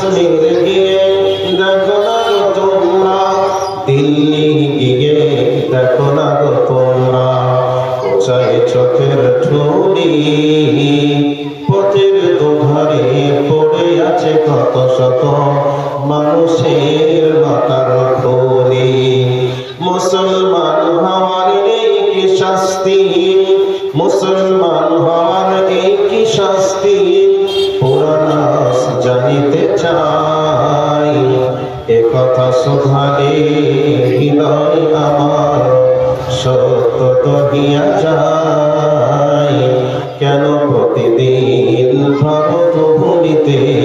asumir te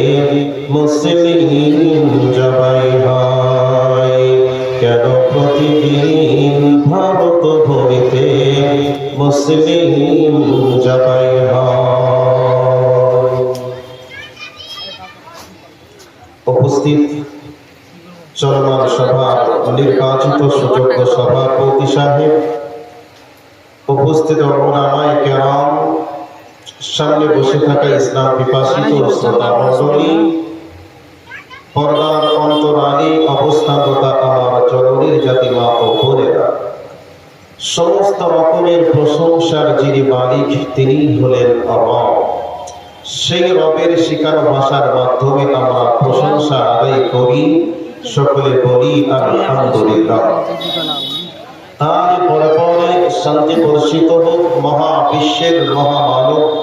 সেই রবের শিকার ভাষার মাধ্যমে আমরা প্রশংসা আদায় করি। সকলে বলি, আলহামদুলিল্লাহ। তার পরে পরে শান্তি বর্ষিত হোক মহাবিশ্বের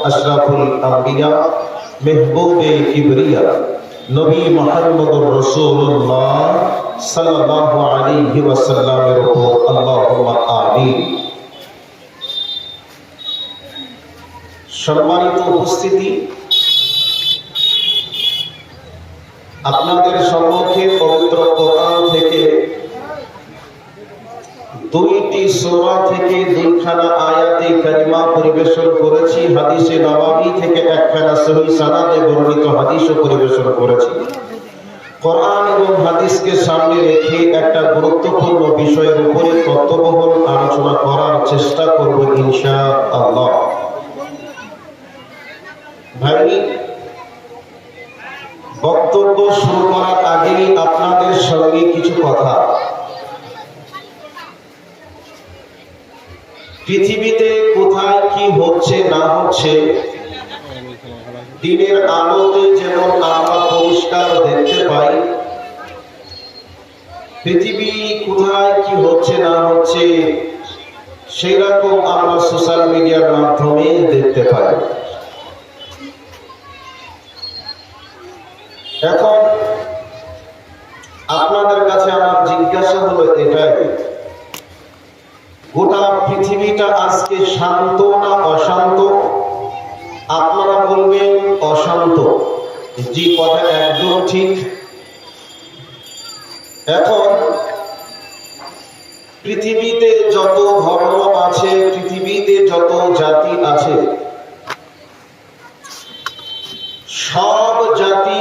আশরাফুল আম্বিয়া, মেহবুবে কিবরিয়া, নবী মুহাম্মদুর রাসূলুল্লাহ সাল্লাল্লাহু আলাইহি ওয়াসাল্লামের উপর আল্লাহুম্মা আমিন। সম্মানিত উপস্থিতি আপনাদের সম্মুখে পবিত্র কোরআন থেকে দুইটি সূরা থেকে দুইখানা আয়াতে কারিমা পরিবেশন করেছি। হাদিসে নবাবী থেকে একখানা সহি সানাদে বর্ণিত হাদিসও পরিবেশন করেছি। কোরআন এবং হাদিসকে সামনে রেখে একটা গুরুত্বপূর্ণ বিষয়ের উপরে তত্ত্ববহল আলোচনা করার চেষ্টা করব ইনশা আল্লাহ ভাই বক্তব্য শুরু করার আগেই আপনাদের সঙ্গে কিছু কথা। পৃথিবীতে কোথায় কি হচ্ছে, না হচ্ছে, দিনের আলোতে যেমন আমরা পরিষ্কার দেখতে পাই, পৃথিবী কোথায় কি হচ্ছে, না হচ্ছে সেই রকম আমরা সোশ্যাল মিডিয়ার মাধ্যমে দেখতে পাই। এখন আপনাদের কাছে আমার জিজ্ঞাসা হলো এটাই। গোটা পৃথিবীটা আজকে শান্ত না অশান্ত? আপনারা বলবেন অশান্ত। জি, কথা একদম ঠিক। এখন পৃথিবীতে যত ধর্ম আছে, পৃথিবীতে যত জাতি আছে, সব জাতি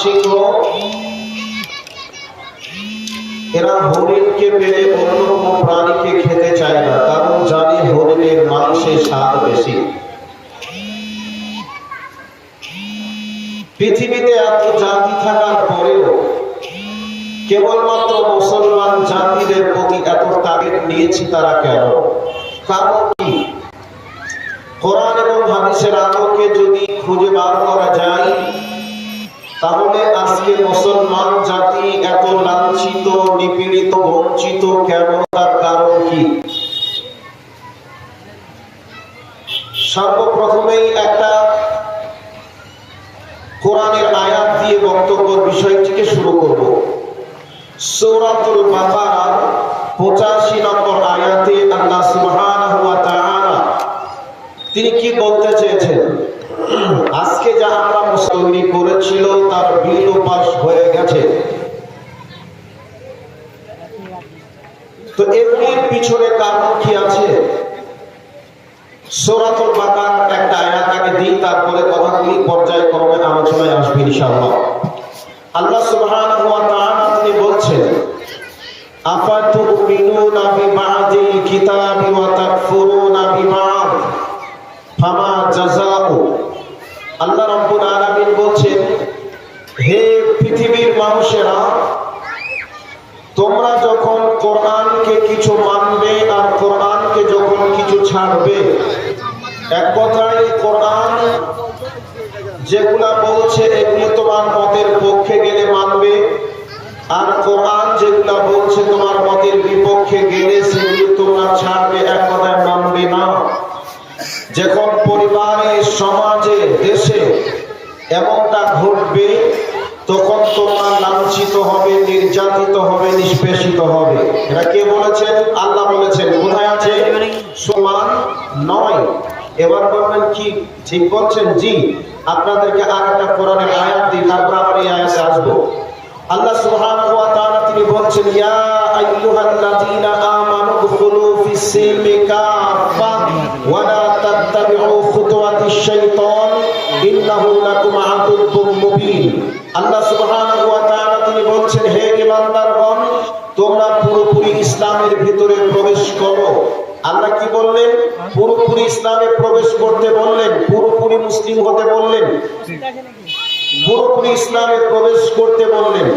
সিংহ। এরা হরিণকে পেলে অন্য প্রাণীকে খেতে চায় না, কারণ জানে হরিণের স্বাদ বেশি। পৃথিবীতে এত জাতি থাকার পরেও কেবলমাত্র মুসলমান জাতিদের প্রতি এত টার্গেট নিয়েছি তারা কেন? কারণ কি? কোরআন এবং হাদিসের আলোকে যদি খুঁজে বার করা যায় তাহলে আজকে মুসলমান জাতি এত লাঞ্ছিত, নিপীড়িত, বঞ্চিত কেন? তার কারণ কি? সর্বপ্রথমেই একটা কোরআনের আয়াত দিয়ে বক্তব্য বিষয়টিকে শুরু করব। সূরাতুল বাকারার 85 নম্বর আয়াতে আল্লাহ সুবহানাহু তিনি কি বলতে চেয়েছেন? আজকে যা আমরা মুসলমান করেছিল তার বিল পাস হয়ে পিছনে কার মুখী আছে? সোরাতুল বাকার একটা আয়াত আগে দিই, তারপরে কথাগুলি পর্যায়ক্রমে আলোচনায় আসবে ইনশাআল্লাহ। আল্লাহ সুবহানাহু ওয়া তাআলা তিনি বলছেন আফাতুমিনুনা বিবাদিল কিতাবি ওয়া তাকফুরুনা বিবাদ ফামা জাযাউ আল্লাহ রাব্বুল আলামিন বলছেন হে পৃথিবীর মানুষেরা তোমরা যখন কোরআনকে কিছু মানবে আর কোরআনকে যখন কিছু ছাড়বে এক কথায় কোরআন যেগুলা বলছে এগুলি তোমার মতের পক্ষে গেলে মানবে আর কোরআন যেগুলা বলছে তোমার বিপক্ষে গেলে সেগুলি তোমরা ছাড়বে এক কথায় মানবে না। যখন পরিবারে, সমাজে, দেশে এমনটা ঘটবে, তখন তোমরা লাঞ্ছিত হবে, নির্যাতিত হবে, নিষ্পেষিত হবে। এটা কে বলেছেন? আল্লাহ বলেছেন। কোথায় আছে? সমান নয়। এবার বলবেন কি? ঠিক বলছেন? জি। আপনাদেরকে আর একটা কোরআনের আয়াত দিই, তারপর আবার এই আয়াতে আসব। আল্লাহ সুবহানাহু ওয়া তাআলা তিনি বলছেন, ইয়া আইয়ুহাল্লাযীনা আমানু দুখুলু ফিস কাফা ওয়া লা তাত্তাবিউ খুতুওয়াতিশ শাইতান, ইন্নাহু লাকুম আদুব্বুম মুবিন। আল্লাহ সুবহানাহু ওয়া তাআলা তিনি বলছেন, হে ঈমানদারগণ, তোমরা পুরোপুরি ইসলামের ভিতরে প্রবেশ করো। আল্লাহ কি বললেন? পুরোপুরি ইসলামে প্রবেশ করতে বললেন, পুরোপুরি মুসলিম হতে বললেন। পুরোপুরি ইসলামে প্রবেশ করতে বললেন,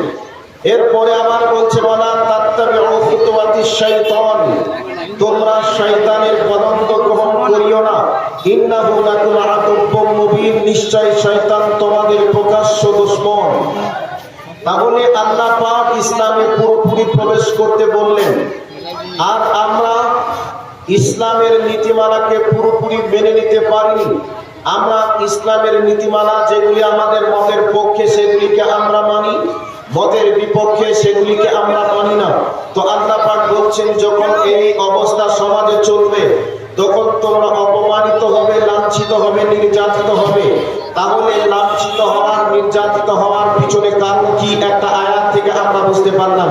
এরপরে আবার বলছে, বলা তাত্তাবিউফুতুয়াতিশ শাইতান, তোমরা শয়তানের পদন্ত গ্রহণ করিও না। ইন্নাহু লাকুম আদুব্বুম মুবিন, নিশ্চয় শয়তান তোমাদের প্রকাশ্য দুশমন। তাহলে আল্লাহ পাক ইসলামে পুরোপুরি প্রবেশ করতে বললেন, আর আমরা ইসলামের নীতিমালাকে পুরোপুরি মেনে নিতে পারিনি। আমরা ইসলামের নীতিমালা যেগুলি আমাদের মতের পক্ষে, সেগুলিকে আমরা মানি। মতের বিপক্ষে সেগুলিকে আমরা মানি না। তো আল্লাহ পাক বলছেন, যখন এই অবস্থা সমাজে চলবে, তখন তোমরা অপমানিত হবে, লাঞ্ছিত হবে, নির্যাতিত হবে। তাহলে লাঞ্ছিত হওয়ার, নির্যাতিত হওয়ার পিছনে কারণ কি? একটা আয়াত থেকে আমরা বুঝতে পারলাম।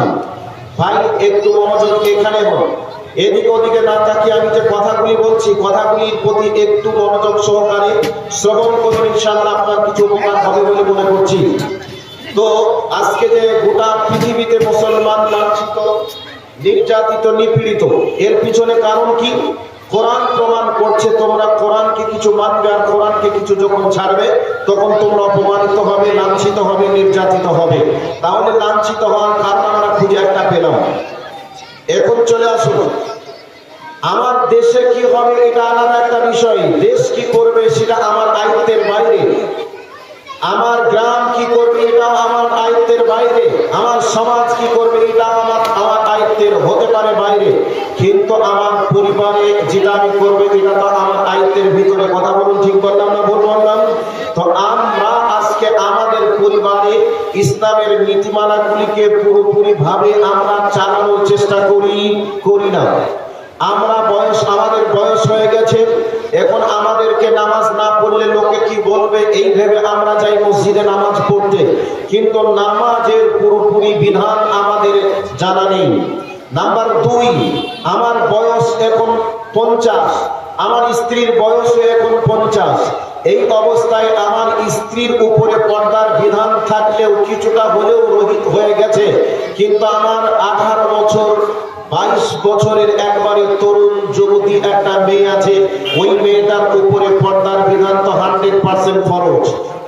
ভাই, একটু মনোযোগ এখানে হন এদিকে ওদিকে না তাকিয়ে আমি যে কথাগুলি বলছি, কথাগুলির প্রতি একটু মনোযোগ সহকারে শ্রবণ করুন, ইনশাআল্লাহ আপনার কিছু উপকার হবে বলে মনে করছি। তো আজকে যে গোটা পৃথিবীতে মুসলমান, লাঞ্ছিত, নির্যাতিত, নিপীড়িত, এর পিছনে কারণ কি? কোরআন প্রমাণ করছে তোমরা কোরআনকে কিছু মানবে আর কোরআনকে কিছু যখন ছাড়বে, তখন তোমরা অপমানিত হবে, লাঞ্ছিত হবে, নির্যাতিত হবে। তাহলে লাঞ্ছিত হওয়ার কারণ আমরা খুঁজে একটা পেলাম। এখন চলে আসুন। আমার দেশে কি হবে এটা আলাদা একটা বিষয়। দেশ কি করবে সেটা আমার আয়ত্তের বাইরে। আমার গ্রাম কি করবে এটাও আমার আয়ত্তের বাইরে। আমার সমাজ কি করবে এটা আমার আমার আয়ত্তের হতে পারে বাইরে। কিন্তু আমার পরিবারে যেটা আমি করবে এটা তো আমার আয়ত্তের ভিতরে কথা বলুন, ঠিক বললাম না, ভুল বললাম? তো আমরা আজকে আমাদের পরিবারে ইসলামের নীতিমালাগুলিকে পুরোপুরি ভাবে আমরা চালানোর চেষ্টা করি করি না। আমরা বয়স, আমাদের বয়স হয়ে গেছে। এখন আমাদেরকে নামাজ না পড়লে লোকে কি বলবে? এই ভেবে আমরা যাই মসজিদে নামাজ পড়তে। কিন্তু নামাজের পুরোপুরি বিধান আমাদের জানা নেই। নাম্বার দুই, আমার বয়স এখন পঞ্চাশ। আমার স্ত্রীর বয়স এখন পঞ্চাশ। এই অবস্থায় আমার স্ত্রীর উপরে পর্দার বিধান থাকলেও কিছুটা হলেও রহিত হয়ে গেছে। কিন্তু আমার আঠারো বছর, বাইশ বছরের একবারে তরুণ যুবতী একটা মেয়ে আছে। ওই মেয়েটার উপরে পর্দার বিধান তো হান্ড্রেড পার্সেন্ট খরচ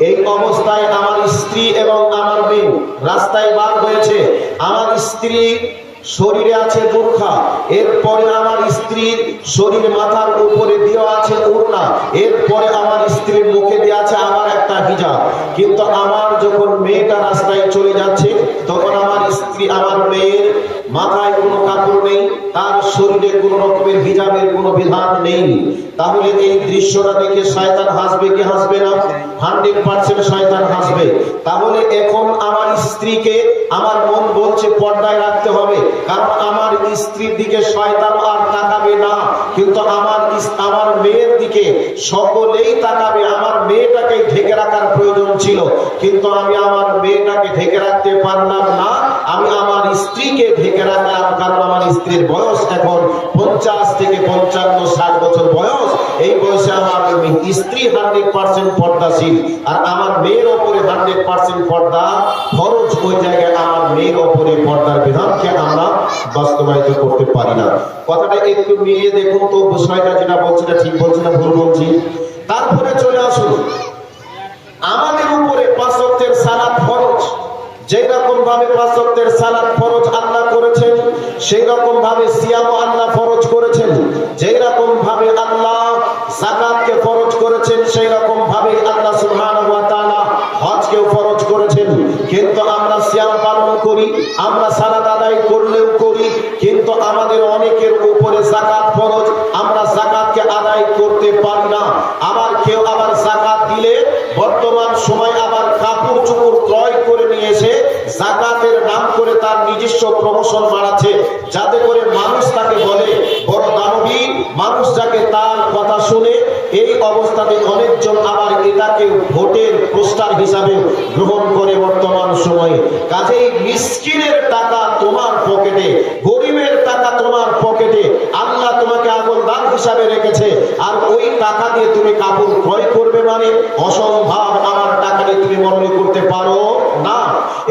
এই অবস্থায় আমার স্ত্রী এবং আমার মেয়ে রাস্তায় বার হয়েছে। আমার স্ত্রী শরীরে আছে বোরখা, এরপরে আমার স্ত্রীর শরীর মাথার উপরে দেওয়া আছে ওড়না, এরপরে আমার স্ত্রীর মুখে দেওয়া আছে আমার একটা হিজাব। কিন্তু আমার যখন মেয়েটা রাস্তায় চলে যাচ্ছে, তখন আমার স্ত্রী আমার মেয়ের মাথায় কোনো কাপড় নেই, তার শরীরে কোনো রকমের হিজাবের কোনো বিধান নেই। তাহলে এই দৃশ্যটা দেখে শয়তান হাসবে কি হাসবে না? হান্ড্রেড পার্সেন্ট শয়তান হাসবে। তাহলে এখন আমার স্ত্রীকে আমার মন বলছে পর্দায় রাখতে হবে, কারণ আমার স্ত্রীর দিকে শয়তান আর তাকাবে না। কিন্তু আমার আমার মেয়ের দিকে সকলেই তাকাবে। আমার মেয়েটাকে ঢেকে রাখার প্রয়োজন ছিল, কিন্তু আমি আমার মেয়েটাকে ঢেকে রাখতে পারলাম না। আমি আমার স্ত্রীকে ঢেকে রাখলাম, কারণ আমার স্ত্রীর বয়স এখন পঞ্চাশ থেকে পঞ্চান্ন ষাট বছর বয়স। এই বয়সে আমার স্ত্রী হান্ড্রেড পার্সেন্ট পর্দাশীল, আর আমার মেয়ের ওপরে হান্ড্রেড পার্সেন্ট পর্দা খরচ ওই জায়গায় আমার মেয়ের ওপরে পর্দার বিধানকে আমরা বাস্তবায়িত করতে পারি না। কথাটা একটু মিলিয়ে দেখুন তো, বিষয়টা যেটা বলছি না ঠিক বলছি না ভুল বলছি? তারপরে চলে আসুন। আমাদের উপরে পাঁচ সালাত ফরজ। যেই রকম ভাবে পাঁচ ওয়াক্তের ফরজ আল্লাহ করেছেন সেই রকম ভাবে সিয়াম আল্লাহ ফরজ করেছেন। যেই ভাবে আল্লাহ যাকাতকে ফরজ করেছেন সেই রকম ভাবে আল্লাহ সুবহানাহু ওয়া তাআলা হজকেও ফরজ করেছেন। কিন্তু আমরা সিয়াম পালন করি, আমরা সালাত আদায় করলেও করি, কিন্তু আমাদের অনেকের উপরে যাকাত ফরজ, আমরা যাকাতকে আদায় করতে পারি না। আবার কেউ আবার যাকাত দিলে বর্তমান সময় আবার কাপড় চোপড় ক্রয় করে নিয়ে এসে জাকাতের নাম করে তার প্রমোশন বাড়াচ্ছে, যাতে করে মানুষ তাকে বলে, বড় দানবী, মানুষ যাকে তার কথা শুনে, এই অবস্থাতে অনেকজন আবার এটাকে ভোটের পোস্টার হিসাবে গ্রহণ করে বর্তমান সময়ে। কাজেই মিসকিনের টাকা তোমার পকেটে, গরিবের টাকা তোমার পকেটে, আল্লাহ তোমাকে আগুন দান হিসাবে রেখেছে, আর ওই টাকা দিয়ে তুমি কাপড় ক্রয় করবে মানে অসম্ভব আমার টাকা দিয়ে তুমি মনে করতে পারো না।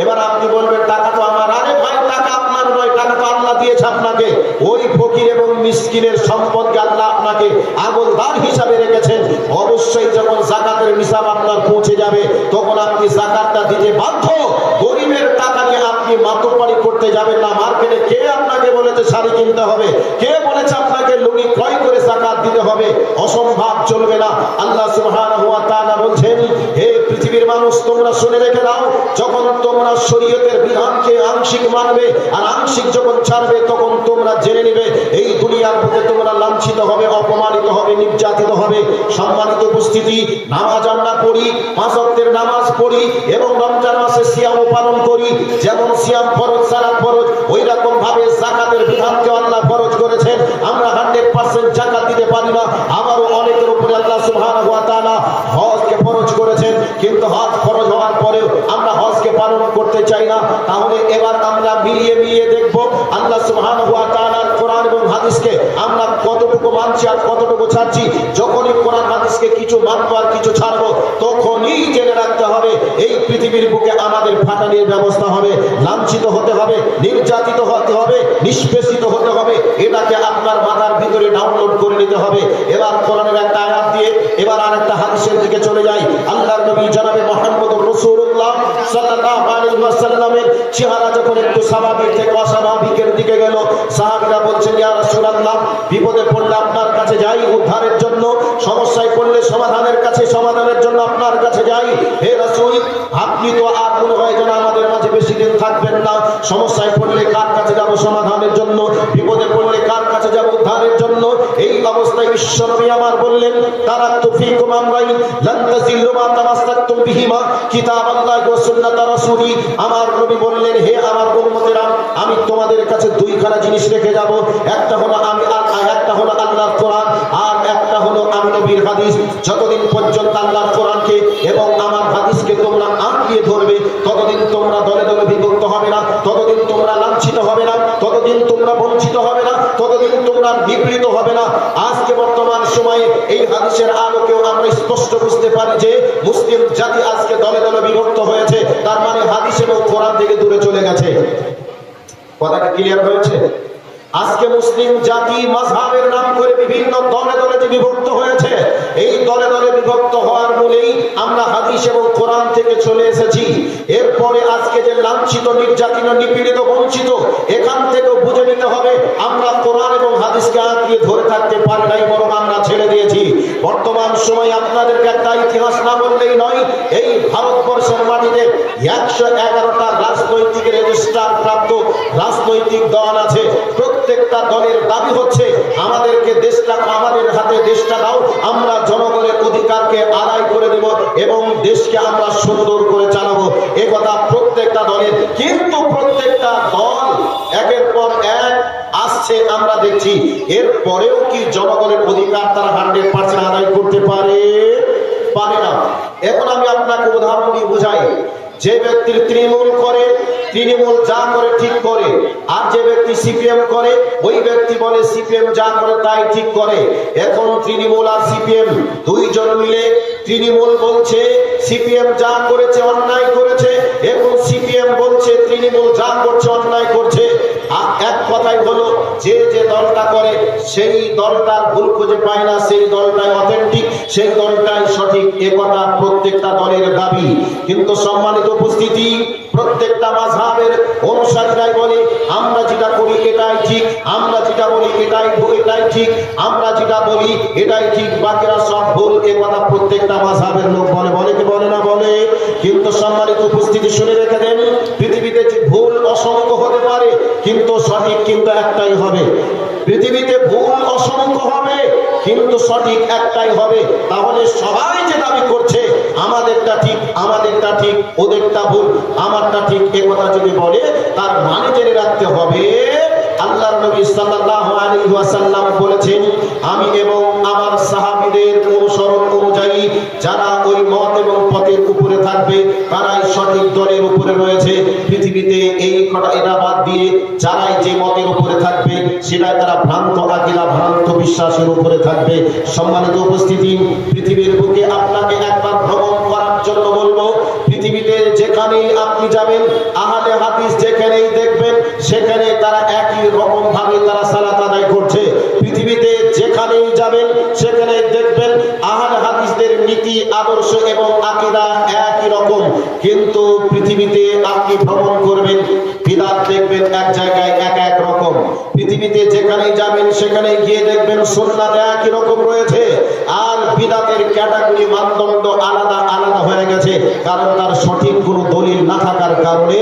এবার আপনি বলবেন, টাকা তো আমার আরে ভাই টাকা আপনার নয় টাকা তো আল্লাহ দিয়েছে আপনাকে ওই ফকির এবং মিসকিনের সম্পদকে আল্লাহ আপনাকে আগুন দান হিসাবে রেখেছেন। অবশ্যই যখন জাকাতের হিসাব আপনার পৌঁছে যাবে, তখন আপনি জাকাতটা দিতে বাধ্য। গরিবের টাকা নিয়ে আপনি মাতব্বাড়ি করতে যাবেন না। মার্কেটে কে আপনাকে বলেছে শাড়ি কিনতে হবে? কে বলেছে আপনাকে লুঙ্গি ক্রয় করে জাকাত দিতে হবে? অসম্ভব চলবে না। আল্লাহ সুবহানাহু ওয়া তাআলা বলছেন, হে পৃথিবীর মানুষ, তোমরা শুনে রেখে দাও যখন তোমরা শরীয়তের বিধানকে আংশিক মানবে আর আংশিক যখন ছাড়বে, তখন তোমরা জেনে নেবে এই দুনিয়ার বুকে তোমরা লাঞ্ছিত হবে, অপমানিত হবে, নির্যাতিত হবে। সম্মানিত উপস্থিতি, নামাজ আমরা পড়ি, পাঁচ ওয়াক্তের নামাজ পড়ি এবং রমজান মাসে সিয়াম পালন করি। যেমন সিয়াম ফরজ সারা ফরজ ওই রকম ভাবে জাকাতের বিধানকে আল্লাহ ফরজ করেছেন। আমরা হান্ড্রেড পার্সেন্ট জাকাত দিতে পারি না। কতটুকু মানছি আর কতটুকু ছাড়ছি, যখনই কোরআন হাদিসকে কিছু মানবো আর কিছু ছাড়বো, তখনই জেনে রাখতে হবে, এই পৃথিবীর বুকে আমাদের ফাটানির ব্যবস্থা হবে, লাঞ্ছিত হতে হবে, নির্যাতিত হতে হবে, নিষ্পেষিত হতে হবে, এটাকে আপনার মাথার ভিতরে ডাউনলোড করে নিতে হবে। এবার কোরআনের একটা আয়াত দিয়ে, এবার আর একটা হাদিসের দিকে চলে যাই। আল্লাহর নবী জনাবে মোহাম্মদ রাসূলুল্লাহ সাল্লাল্লাহু ওয়াসাল্লামের চেহারা যখন একটু স্বাভাবিক থেকে অস্বাভাবিকের দিকে গেল, সাহাবীরা বলছেন, ইয়া রাসূলুল্লাহ, বিপদে পড়লে আপনার কাছে যাই, উদ্ধারের জন্য, সমস্যায় পড়লে সমাধানের কাছে, সমাধানের জন্য আপনার কাছে যাই। হে রাসূল, আপনি তো আর মনে হয় যেন আমাদের মাঝে বেশি দিন থাকবেন না। সমস্যায় পড়লে কার কাছে যাব সমাধানের জন্য? বিপদে পড়লে কার কাছে যাব উদ্ধারের আমি তোমাদের কাছে দুইখানা জিনিস রেখে যাব। একটা হলো আমি একটা হলো আল্লাহর কোরআন, আর একটা হলো আমি নবীর হাদিস। যতদিন পর্যন্ত আল্লাহর কোরআনকে এবং আমার হাদিসকে তোমরা আঁকড়িয়ে ধরবে, ততদিন তোমরা দলে দলে বিভক্ত হবে না, ততদিন তোমরা লাঞ্ছিত হবে না, ততদিন তোমরা বঞ্চিত হবে হবে না। আজকে বর্তমান সময়ে এই হাদিসের আলোকেও আমরা স্পষ্ট বুঝতে পারি যে মুসলিম জাতি আজকে দলে দলে বিভক্ত হয়েছে। তার মানে হাদিস এবং কোরআন থেকে দূরে চলে গেছে। কথাটা ক্লিয়ার হয়েছে? আজকে মুসলিম জাতি মাঝহের নাম করে বিভিন্ন দলে দলে যে বিভক্ত হয়েছে এই দলে দলে বিভক্ত হওয়ার মূলেই আমরা হাদিস এবং কোরআন থেকে চলে এসেছি। এরপরে আজকে যে লাঞ্ছিত, নির্যাতিত, নিপীড়িত, বঞ্চিত, এখান থেকেও বুঝে নিতে হবে, আমরা কোরআন এবং হাদিসকে আঁকড়িয়ে ধরে থাকতে পারি নাই, বরং আমরা ছেড়ে দিয়েছি। বর্তমান সময় আপনাদেরকে একটা ইতিহাস না বললেই নয়, এই ভারতবর্ষের মাটিতে একশো এগারোটা রাজনৈতিক রেজিস্ট্রার প্রাপ্ত রাজনৈতিক দল আছে। প্রত্যেকটা দলের দাবি হচ্ছে, আমাদেরকে দেশটা আমাদের হাতে, দেশটা দাও, আমরা জনগণের অধিকারকে আদায় করে দেব এবং দেশকে আমরা সুন্দর করে চালাবো। এ কথা প্রত্যেকটা দলের, কিন্তু প্রত্যেকটা দল একের পর এক আসছে, আমরা দেখছি। এর পরেও কি জনগণের অধিকার তারা হান্ড্রেড পার্সেন্ট আদায় করতে পারে? পারে না। এখন আমি আপনাকে উদাহরণ দিয়ে বুঝাই। যে ব্যক্তির তৃণমূল করে, তৃণমূল যা করে ঠিক করে। আর যে ব্যক্তি সিপিএম করে, ওই ব্যক্তি বলে সিপিএম যা করে তাই ঠিক করে। এখন তৃণমূল আর সিপিএম দুইজন মিলে তৃণমূল বলছে, সিপিএম যা করেছে, অন্যায় করেছে। এখন সিপিএম বলছে, তৃণমূল যা করছে, অন্যায় যে যে দলটা করে, সেই দলটার ভুল খুঁজে পায় না, সেই দলটাই অথেন্টিক সেই দলটাই সঠিক। এ কথা প্রত্যেকটা দলের দাবি। কিন্তু সম্মানিত উপস্থিতি, প্রত্যেকটা মাঝহাবের অনুসারীরাই বলে, আমরা যেটা করি এটাই ঠিক, আমরা যেটা বলি এটাই এটাই ঠিক, আমরা যেটা বলি এটাই ঠিক, বাকিরা সব ভুল। এ কথা প্রত্যেকটা মাঝহাবের লোক বলে। বলে কি বলে না বলে? কিন্তু সম্মানিত উপস্থিতি শুনে রেখে দেন, পৃথিবীতে অসংখ্য হতে পারে, কিন্তু সঠিক কিন্তু একটাই হবে। পৃথিবীতে ভুল অসংখ্য হবে, কিন্তু সঠিক একটাই হবে। তাহলে সবাই যে দাবি করছে, আমাদেরটা ঠিক আমাদেরটা ঠিক, ওদেরটা ভুল, আমারটা ঠিক, এ কথা যদি বলে, তার মানে জেনে রাখতে হবে আল্লাহর নবী সাল্লাল্লাহু আলাইহি ওয়াসাল্লাম বলেছেন, আমি এবং আমার সাহাবীদের অনুসরণ অনুযায়ী যারা ওই মত এবং পথের উপরে থাকবে, তারাই সঠিক দলের উপরে রয়েছে। পৃথিবীতে এই কটা এটা বাদ দিয়ে যারাই যে মতের উপরে থাকবে, সেটাই তারা ভ্রান্ত আকিরা, ভ্রান্ত বিশ্বাসের উপরে থাকবে। সম্মানিত উপস্থিতি, পৃথিবীর বুকে আপনাকে একবার ভ্রমণ করার জন্য বলব, পৃথিবীতে যেখানেই আপনি যাবেন, আহলে সেখানে তারা একই রকম ভাবে তারা সালাত আদায় করছে। পৃথিবীতে যেখানেই যাবেন, সেখানে দেখবেন আহলে হাদিসদের নীতি, আদর্শ এবং আকীদা একই রকম। কিন্তু পৃথিবীতে আপনি ভ্রমণ করবেন, বিদাত দেখবেন এক জায়গায় এক এক রকম। পৃথিবীতে যেখানেই যাবেন, সেখানে গিয়ে দেখবেন সুন্নাত একই রকম রয়েছে। আর বিদাতের ক্যাটাগরি মানদণ্ড আলাদা আলাদা হয়ে গেছে। কারণ তার সঠিক কোনো দলিল না থাকার কারণে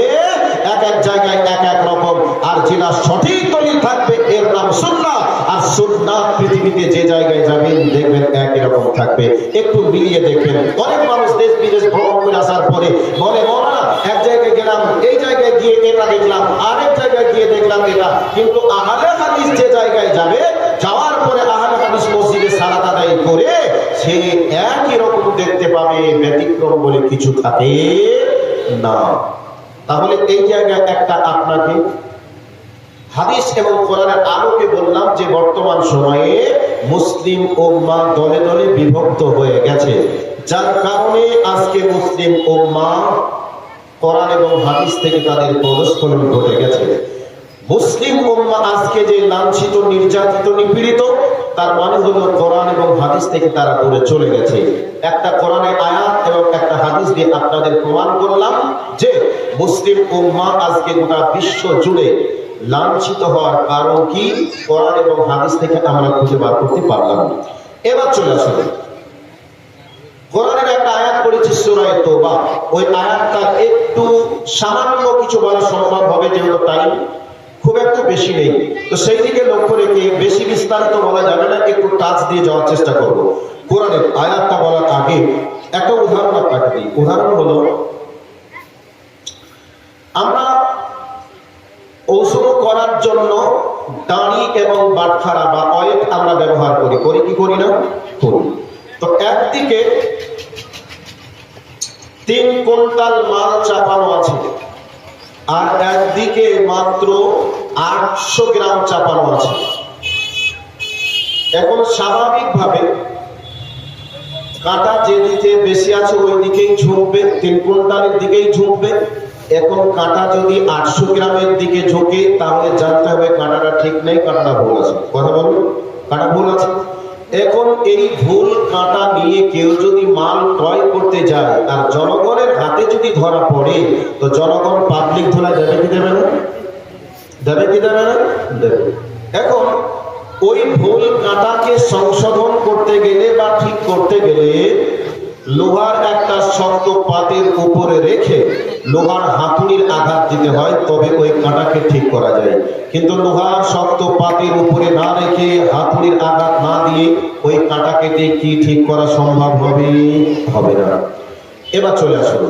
এক এক জায়গায় এক এক রকম, আর যেটা সঠিক দলিল থাকবে, এর নাম সুন্না আর সুন্না পৃথিবীতে যে জায়গায় যাবেন, দেখবেন একই রকম থাকবে। একটু মিলিয়ে দেখবেন। অনেক মানুষ দেশ বিদেশ ভ্রমণ করে আসার পরে বলে না এক জায়গায় গেলাম, এই জায়গায় গিয়ে এটা দেখলাম, আরেক জায়গায় গিয়ে দেখলাম এটা। কিন্তু আহলে হাদিস যে জায়গায় যাবে, যাওয়ার পরে আহলে হাদিস মসজিদে সালাত আদায় করে, সে একই রকম দেখতে পাবে, ব্যতিক্রম বলে কিছু থাকে না। তাহলে এই জায়গায় একটা আপনাকে হাদিস এবং কোরআনের আলোকে বললাম যে বর্তমান সময়ে মুসলিম উম্মা দলে দলে বিভক্ত হয়ে গেছে। যার কারণে আজকে মুসলিম উম্মা কোরআন এবং হাদিস থেকে তাদের পদস্খলন ঘটে গেছে। মুসলিম উম্মা আজকে যে লাঞ্ছিত, নির্যাতিত, নিপীড়িত তার মানে হলো কোরআন এবং হাদিস থেকে তারা দূরে চলে গেছে। একটা কোরআনের আয়াত এবং একটা হাদিস দিয়ে আপনাদের প্রমাণ করলাম যে মুসলিম উম্মা আজকে গোটা বিশ্ব জুড়ে লাঞ্ছিত হওয়ার কারণ কি? কোরআন এবং হাদিস থেকে আমরা খুঁজে বার করতে পারলাম এবার চলে আসুন। কোরআনের একটা আয়াত পড়েছি সূরায়ে তোবা ওই আয়াতটা একটু সামান্য কিছু বলা সম্ভব হবে যেহেতু টাইম খুব একটা বেশি নেই। তো সেই দিকে লক্ষ্য রেখে বেশি বিস্তারিত বলা যাবে না, একটু টাচ দিয়ে যাওয়ার চেষ্টা করব। কোরআনের আয়াতটা বলার আগে একটা উদাহরণ আপনাকে দিই। উদাহরণ হলো, আমরা ঔষধ করার জন্য দাঁড়ি এবং বাটখারা বা অয়েল আমরা ব্যবহার করি। করি কি করি না? করি। তো একদিকে তিন কুইন্টাল মাল চাপানো আছে। আর একদিকে মাত্র আটশো গ্রাম চাপানো আছে। এখন স্বাভাবিকভাবে কাঁটা যেদিকে বেশি আছে ওই দিকেই ঝুঁকবে, তিন কুইন্টালের দিকেই ঝুঁকবে। এখন কাঁটা যদি আটশো গ্রামের দিকে ঝোঁকে, তাহলে জানতে হবে কাঁটাটা ঠিক নেই, কাঁটাটা ভুল আছে। কথা বলুন, কাঁটা ভুল আছে? এখন এই ভুল কাঁটা নিয়ে কেউ যদি মাল ক্রয় করতে যায়, আর জনগণের হাতে যদি ধরা পড়ে, তো জনগণ পাবলিক ধরা যাবে কি দেবে না? দেবে কি দেবে না? দেবে। এখন ওই ভুল কাঁটাকে সংশোধন করতে গেলে বা ঠিক করতে গেলে লোহার একটা শক্ত পাতের উপরে রেখে লোহার হাতুড়ির আঘাত দিতে হয়, তবে ওই কাঁটাকে ঠিক করা যায়। কিন্তু লোহার শক্ত পাতের উপরে না রেখে হাতুড়ির আঘাত না দিয়ে ওই কাঁটাকে কি ঠিক করা সম্ভব হবে হবে না। এবার চলে আসুন।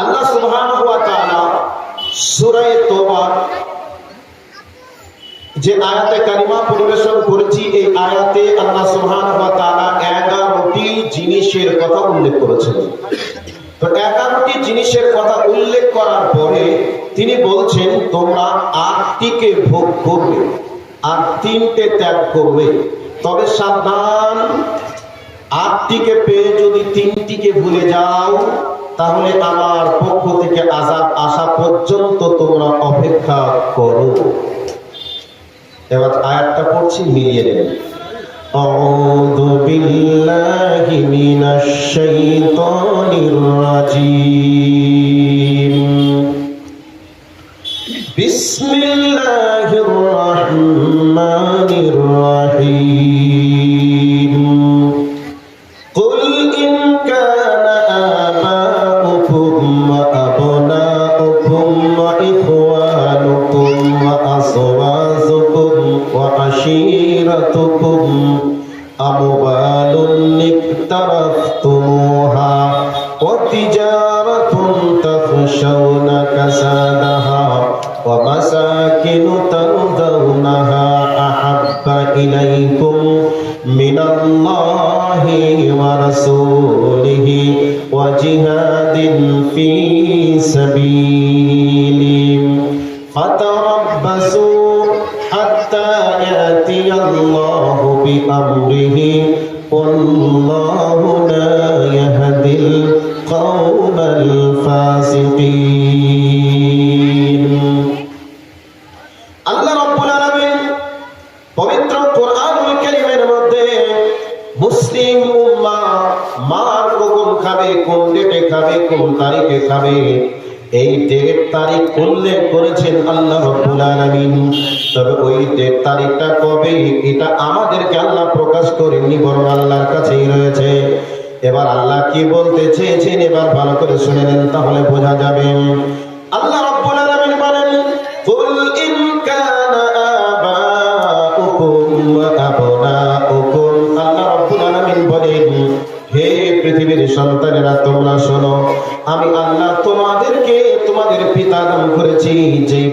আল্লাহ সুবহানাহু ওয়া তাআলা যে আয়াতে কারিমা পরিবেশন করেছি, এই আয়াতে আল্লাহ সুবহানাহু ওয়া তাআলা 11টি জিনিসের কথা উল্লেখ করেছেন। তো 11টি জিনিসের কথা উল্লেখ করার পরে তিনি বলছেন, তোমরা আটটিকে ভোগ করবে আর তিনটে ত্যাগ করবে। তবে সাবধান আটটিকে পেয়ে যদি তিনটিকে ভুলে যাও, তাহলে আমার পক্ষ থেকে আজাব আসা পর্যন্ত তোমরা অপেক্ষা করো। এবার আয়াতটা পড়ছি, মিলিয়ে নেবেন إليكم من الله ورسوله وجهاد في سبيله فتربصوا حتى يأتي الله بأمره তারিখটা কবে? এটা আমাদেরকে আল্লাহ প্রকাশ করেননি, বরং আল্লাহর কাছেই রয়েছে। এবার আল্লাহ কি বলতে চেয়েছেন? এবার ভালো করে শুনে নেন, তাহলে বোঝা যাবে। আল্লাহ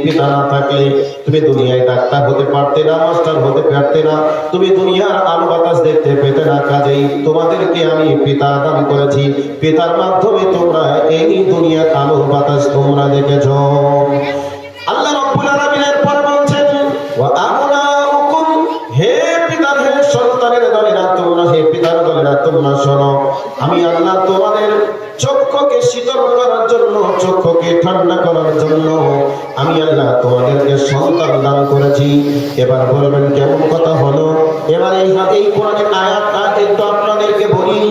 যেই না থাকলে তুমি দুনিয়ায় ডাক্তার হতে পারতে না, মাস্টার হতে পারতে না। তুমি দুনিয়ার আলো বাতাস দেখতে পেতে না, কাজেই তোমাদেরকে আমি পিতা দান করেছি। পিতার মাধ্যমে তোমরা এই দুনিয়ার আলো বাতাস তোমরা দেখেছ। আল্লাহ রাব্বুল আলামিনের পর বলছেন, ওয়া আবনাউকুম, হে পিতাদের সন্তানের দলেরা, তোমরা হে পিতার দলেরা, তোমরা শোনো, আমি আল্লাহ তোমাদের চক্ষুকে শীতল করার জন্য, চক্ষুকে ঠান্ডা করার এবার বলবেন, কেমন কথা হলো? এবার এই এই কোরআনের আয়াতটা একটু আপনাদেরকে বলি,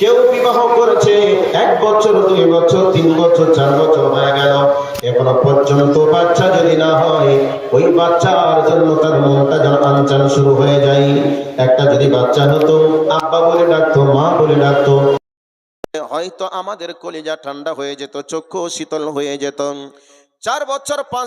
কেউ বিবাহ করেছে, এক বছর, দুই বছর, তিন বছর, চার বছর হয়ে গেল। এখনও পর্যন্ত বাচ্চা যদি না হয়, ওই বাচ্চার জন্য তার মনটা যেন আনচান শুরু হয়ে যায়। একটা যদি বাচ্চা হতো, আব্বা বলে ডাকতো, মা বলে ডাকতো, হয়তো আমাদের কলিজা ঠান্ডা হয়ে যেত, চক্ষু শীতল হয়ে যেত। চার বছর, পাঁচ